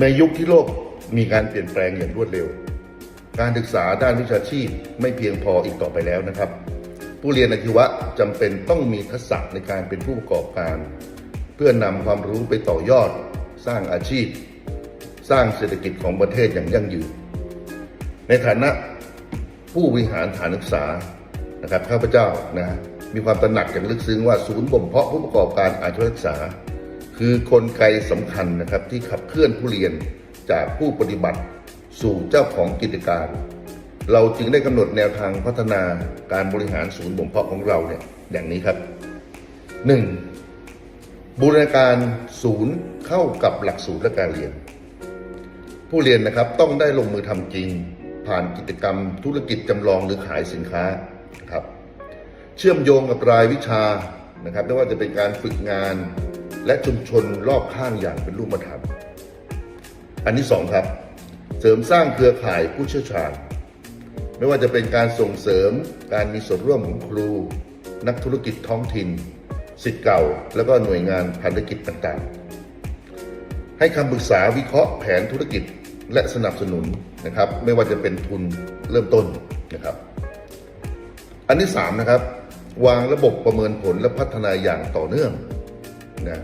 ในยุคที่โลกมีการเปลี่ยนแปลงอย่างรวดเร็ว การศึกษาด้านวิชาชีพไม่เพียงพออีกต่อไปแล้วนะครับ ผู้เรียนอาชีวะจำเป็นต้องมีทักษะในการเป็นผู้ประกอบการ เพื่อนำความรู้ไปต่อยอด สร้างอาชีพ สร้างเศรษฐกิจของประเทศอย่างยั่งยืน ในฐานะผู้บริหารฐานศึกษานะครับข้าพเจ้านะมีความตระหนักอย่างลึกซึ้งว่าศูนย์บ่มเพาะผู้ประกอบการอาชีวศึกษา คือกลไกสำคัญนะครับที่ขับเคลื่อนผู้เรียนจากผู้ปฏิบัติสู่เจ้าของกิจการ เราจึงได้กำหนดแนวทางพัฒนาการบริหารศูนย์บ่มเพาะของเราเนี่ยอย่างนี้ครับ 1. บูรณาการศูนย์เข้ากับหลักสูตรและการเรียน ผู้เรียนนะครับต้องได้ลงมือทำจริง ผ่านกิจกรรมธุรกิจจำลองหรือขายสินค้านะครับเชื่อมโยงกับรายวิชานะครับไม่ว่าจะเป็นการฝึกงาน และชุมชนรอบข้างอย่างเป็นรูปธรรม อันที่สองครับ เสริมสร้างเครือข่ายผู้เชี่ยวชาญ ไม่ว่าจะเป็นการส่งเสริมการมีส่วนร่วมของครู นักธุรกิจท้องถิ่นสิทธิ์เก่า แล้วก็หน่วยงานพันธกิจต่างๆ ให้คำปรึกษาวิเคราะห์แผนธุรกิจและสนับสนุนนะครับ ไม่ว่าจะเป็นทุนเริ่มต้นนะครับ อันที่สามนะครับ วางระบบประเมินผลและพัฒนาอย่างต่อเนื่อง นะ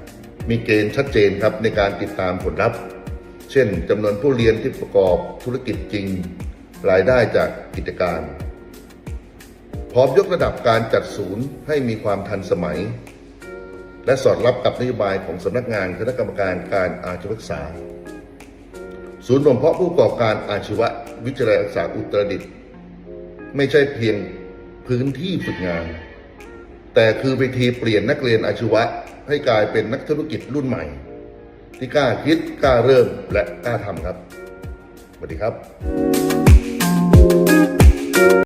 มีเกณฑ์ชัดเจนครับในการติดตามผลลัพธ์ เช่นจำนวนผู้เรียนที่ประกอบธุรกิจจริง รายได้จากกิจการ พร้อมยกระดับการจัดศูนย์ให้มีความทันสมัย และสอดรับกับนโยบายของสำนักงานคณะกรรมการการอาชีวศึกษา ศูนย์บ่มเพาะผู้ประกอบการอาชีววิทยาลัยศึกษาอุตรดิตถ์ไม่ใช่เพียงพื้นที่ฝึกงาน แต่คือเวทีเปลี่ยนนักเรียนอาชีวะ ให้กลายเป็นนักธุรกิจรุ่นใหม่ ที่กล้าคิดกล้าเริ่มและกล้าทำครับสวัสดีครับ